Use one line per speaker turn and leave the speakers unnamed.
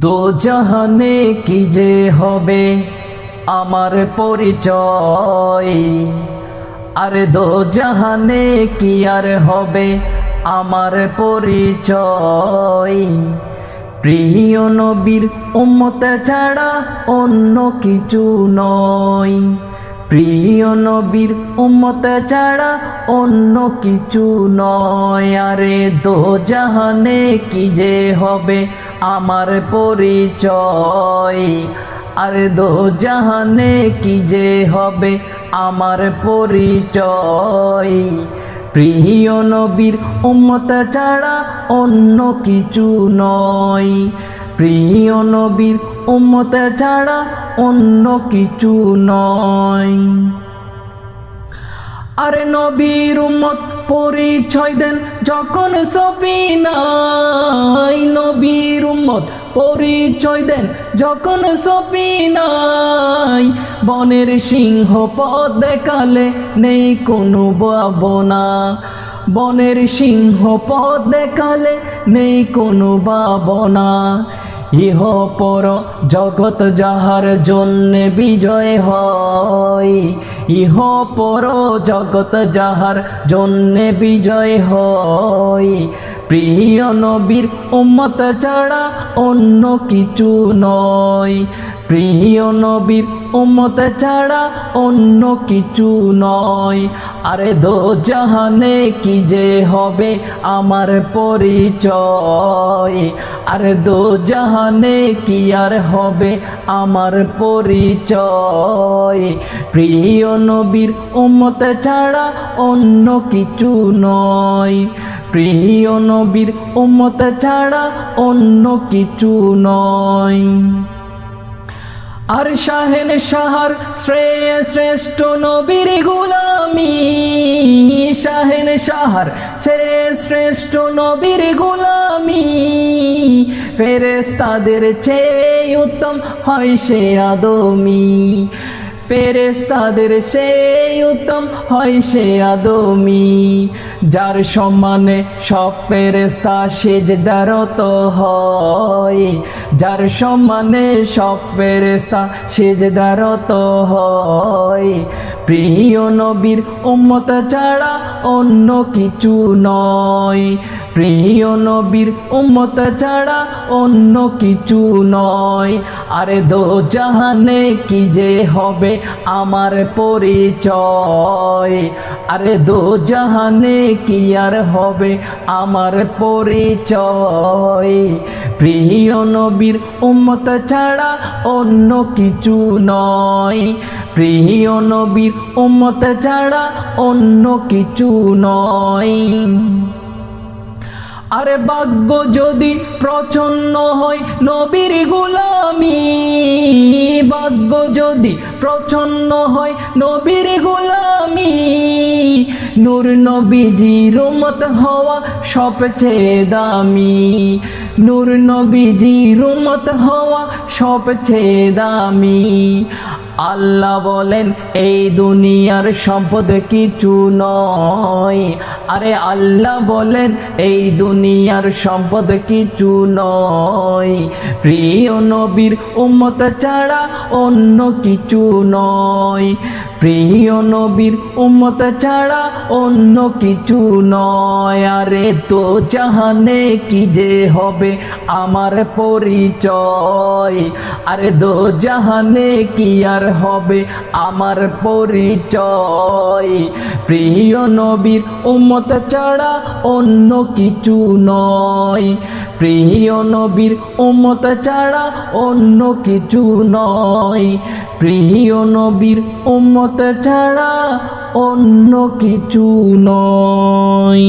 দো জাহানে কি যে হবে আমার পরিচয়? আরে দো জাহানে কি আর হবে আমার পরিচয়? প্রিয় নবীর উম্মত ছাড়া অন্য কিছু নয়। প্রিয় নবীর উম্মত ছাড়া অন্য কিছু নয়। আরে দো জাহানে কি যে হবে আমার পরিচয়? আরে দো জাহানে কি যে হবে আমার পরিচয়? প্রিয় নবীর উম্মত ছাড়া অন্য কিছু নয়। প্রিয় নবীর উম্মত ছাড়া অন্য কিছু নয়। আরে নবীর উম্মত, পরিচয় দেন যখন সফিনাই। নবীর উম্মত, পরিচয় দেন যখন সফিনাই। বনের সিংহ পদ দেখালে নেই কোনো ভাবনা। বনের সিংহ পদ দেখালে নেই কোনো ভাবনা। ইহ পর জগৎ যাহার জন্যে বিজয় হয়। ইহ পর জগৎ যাহার জন্যে বিজয় হয়। প্রিয় নবীর উম্মত ছাড়া অন্য কিছু নয়। প্রিয় নবীর উম্মত ছাড়া অন্য কিছু নয়। আরে দো জাহানে কি যে হবে আমার পরিচয়? আরে দো জাহানে কি আর হবে আমার পরিচয়? প্রিয় নবীর উম্মত ছাড়া অন্য কিছু নয়। প্রিয় নবীর উম্মত ছাড়া অন্য কিছু নয়। আর শাহেন শাহার শ্রেয় শ্রেষ্ঠ নবীর গুলামি, শাহেন শাহার শ্রেয় শ্রেষ্ঠ নবীর গুলামি ফেরেস্তাদের চেয়ে উত্তম হয় সে আদমি। ফেরেস্তাদের সেই উত্তম হয় সে আদমি, যার সম্মানে সব ফেরেস্তা সেজদারত হয়, যার সম্মানে সব ফেরেস্তা সেজদারত হয়। প্রিয় নবীর উম্মত ছাড়া অন্য কিছু নয় প্রিয় নবীর উম্মত ছাড়া অন্য কিছু নয়। আরে দো জাহানে কি যে হবে আমার পরিচয়? আরে দো জাহানে কি আর হবে আমার পরিচয়? প্রিয় নবীর উম্মত ছাড়া অন্য কিছু নয়। প্রিয় নবীর উম্মত ছাড়া অন্য কিছু নয়। আরে ভাগ্য যদি প্রচন্ন হয় নবীর গোলামি। ভাগ্য যদি প্রচন্ন হয় নবীর গোলামি। নূর নবীজির মত হওয়া সবচেয়ে দামি। নূর নবীজির মত হওয়া সবচেয়ে দামি। আল্লাহ বলেন, এই দুনিয়ার সম্পদ কিছু নয়। আরে আল্লাহ বলেন, এই দুনিয়ার সম্পদ কিছু নয়। প্রিয় নবীর উম্মত ছাড়া অন্য কিছু নয়। প্রিয় নবীর উম্মত ছাড়া অন্য কিছু নয়। আরে তো জাহানে কি যে হবে আমার পরিচয়? আরে দো জাহানে কি আর হবে আমার পরিচয়? প্রিয় নবীর উম্মত ছাড়া অন্য কিছু নয়। প্রিয় নবীর উম্মত ছাড়া অন্য কিছু নয়। প্রিয় নবীর উম্মত ছাড়া অন্য কিছু নয়।